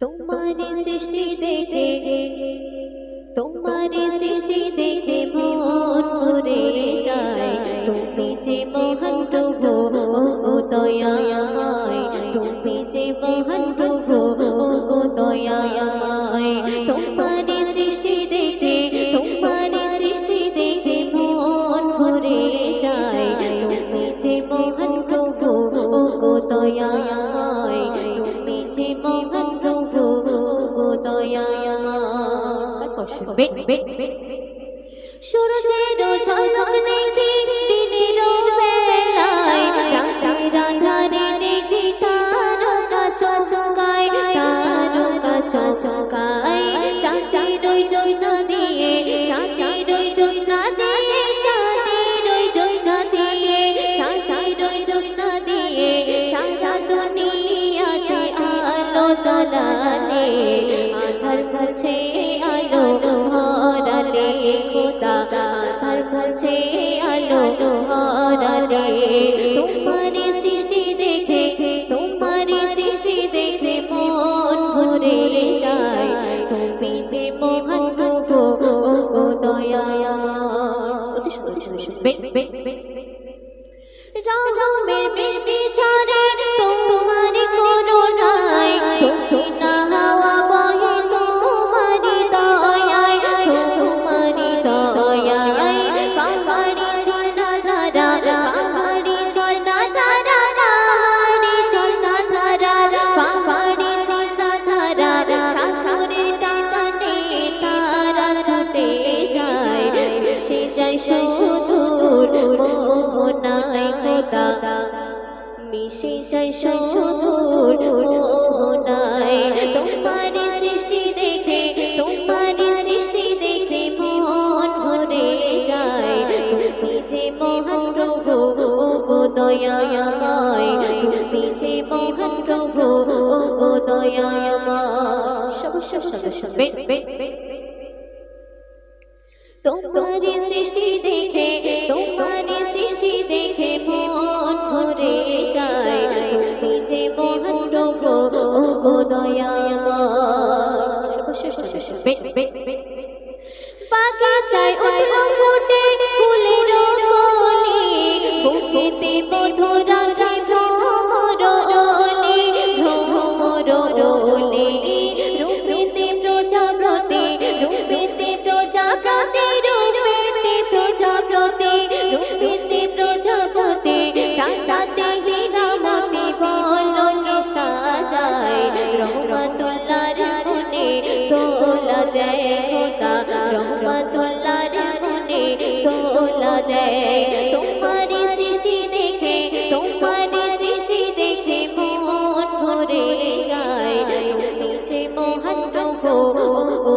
তোমার সৃষ্টি দেখে, তোমার সৃষ্টি দেখে মন ভরে যায়। তুমি যে মহান প্রভু, ও দয়াময়। তুমি যে মহান প্রভু, ও দয়াময়। তোমার সৃষ্টি দেখে, তোমার সৃষ্টি দেখে মন ভরে যায়। তুমি যে মহান প্রভু, ও গো শুনবে সূর্যের ঝলক দেখি, দিনের বেলায় রাতের আধারে দেখি তারকা চমকায় তারকা চমকায়, চাঁদের ওই জ্যোৎস্না দিয়ে, চাঁদের ওই জ্যোৎস্না দিয়ে, চাঁদের ওই জ্যোৎস্না দিয়ে, চাঁদের ওই জ্যোৎস্না দিয়ে, সারা দুনিয়াতে আলো জ্বালালে, আধার মুছে আলো তোমার সৃষ্টি দেখে তোমার সৃষ্টি দেখে মন ভরে যায় তুমি যে মহান প্রভু সুন্দর শুনবে রহমের বৃষ্টি ঝরে ছুটে যায়, ভেসে যায় সুদূর মোহনায় খোদা। মিশে যায় সুদূর মোহনায়, তোমার সৃষ্টি দেখে, তোমার সৃষ্টি দেখে মন ভরে যায়। তুমি যে মহান প্রভু ও গো দয়াময় তুমি যে মহান প্রভু ও গো দয়াময় সব সব সব সব তোমার সৃষ্টি দেখে, তোমার সৃষ্টি দেখে মন ভরে যায়। তুমি যে মহান প্রভু ও গো বাগিচায় উঠল ফুটে ফুলের কলি। বুকেতে মধু রহমাতুল্লাহর মনে তোলা দেয় খোদা। রহমাতুল্লাহর মনে তোলা দেয়। তোমার সৃষ্টি দেখে তোমার সৃষ্টি দেখে মন ভরে যায়। তুমি যে মহান প্রভু গো